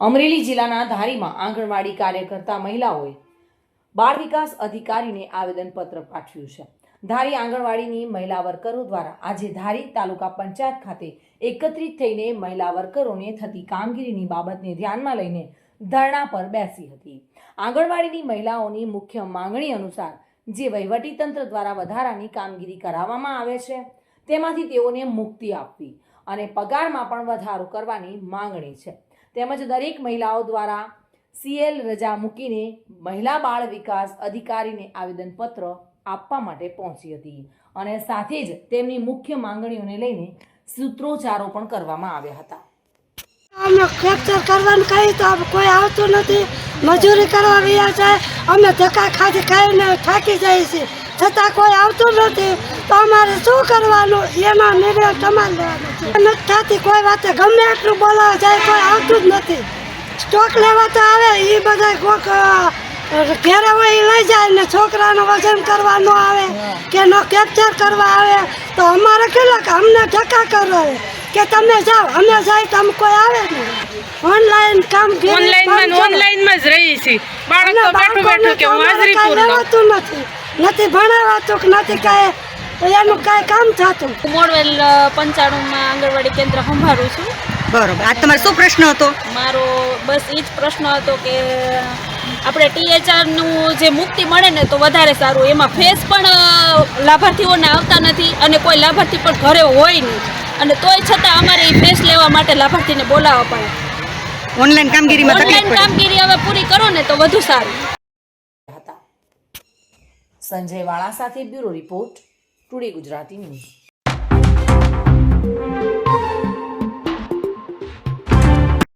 અમરેલી જિલ્લાના ધારીમાં આંગણવાડી કાર્યકર્તા મહિલાઓએ બાળ વિકાસ અધિકારીને આવેદનપત્ર પાઠવ્યું છે. ધારી આંગણવાડીની મહિલા વર્કરો દ્વારા આજે ધારી તાલુકા પંચાયત ખાતે એકત્રિત થઈને મહિલા વર્કરોને થતી કામગીરીની બાબતને ધ્યાનમાં લઈને ધરણા પર બેસી હતી. આંગણવાડીની મહિલાઓની મુખ્ય માંગણી અનુસાર જે વહીવટીતંત્ર દ્વારા વધારાની કામગીરી કરાવવામાં આવે છે, તેમાંથી તેઓને મુક્તિ આપવી અને પગારમાં પણ વધારો કરવાની માંગણી છે. તેમજ દરેક મહિલાઓ દ્વારા સીએલ રજા મૂકીને મહિલા બાળ વિકાસ અધિકારીને આવેદનપત્ર આપવા માટે પહોંચી હતી. અને સાથે જ તેમની મુખ્ય માંગણીઓને લઈને સૂત્રોચ્ચારો પણ કરવામાં આવ્યા હતા. અમે ફ્રેક્ચર કરવાનું કહીએ તો કોઈ આવતું નથી. મજૂરી કરવા રહ્યા જાય. અમે ધક્કા ખાધી ખાઈને થાકી જાય છે છતાં કોઈ આવતું નથી. તો અમારે શું કરવાનું? એનો નિર્ણય તમારે લેવાનો છે. નથી થતી કોઈ વાતે ગમે એટલું બોલાવા જાય કોઈ આવતું જ નથી. સ્ટોક લેવા તો આવે એ બધા કોક ઘેરે હોય એ લઈ જાય ને છોકરાનું વજન કરવા ન આવે કે નો કેપ્ચર કરવા આવે. તો અમારે કેટલા કે અમને ઠકા કરો કે તમે જાઓ અમે જાય તો કોઈ આવે નહીં. ઓનલાઈન કામ ઓનલાઈનમાં ઓનલાઈનમાં જ રહી છે. બાળકો બેઠું બેઠું કે હાજરી પૂરી નથી. નથી ભણાવાતું કે નથી કાંઈ. એનું કાંઈ કામ થતું. મોડવેલ પંચાણુંમાં આંગણવાડી કેન્દ્ર સંભાળું છું. બરોબર. આ તમારો શું પ્રશ્ન હતો? મારો બસ એ જ પ્રશ્ન હતો કે આપણે ટીએચઆરનું જે મુક્તિ મળે ને તો વધારે સારું. એમાં ફેસ પણ લાભાર્થીઓને આવતા નથી અને કોઈ લાભાર્થી પણ ઘરે હોય નહીં. અને તોય છતાં અમારે એ ફેસ લેવા માટે લાભાર્થીને બોલાવવા પડે. ઓનલાઈન કામગીરીમાં ઓનલાઈન કામગીરી હવે પૂરી કરો ને તો વધુ સારું. સંજય વાળા સાથે bureau report. Today Gujarati news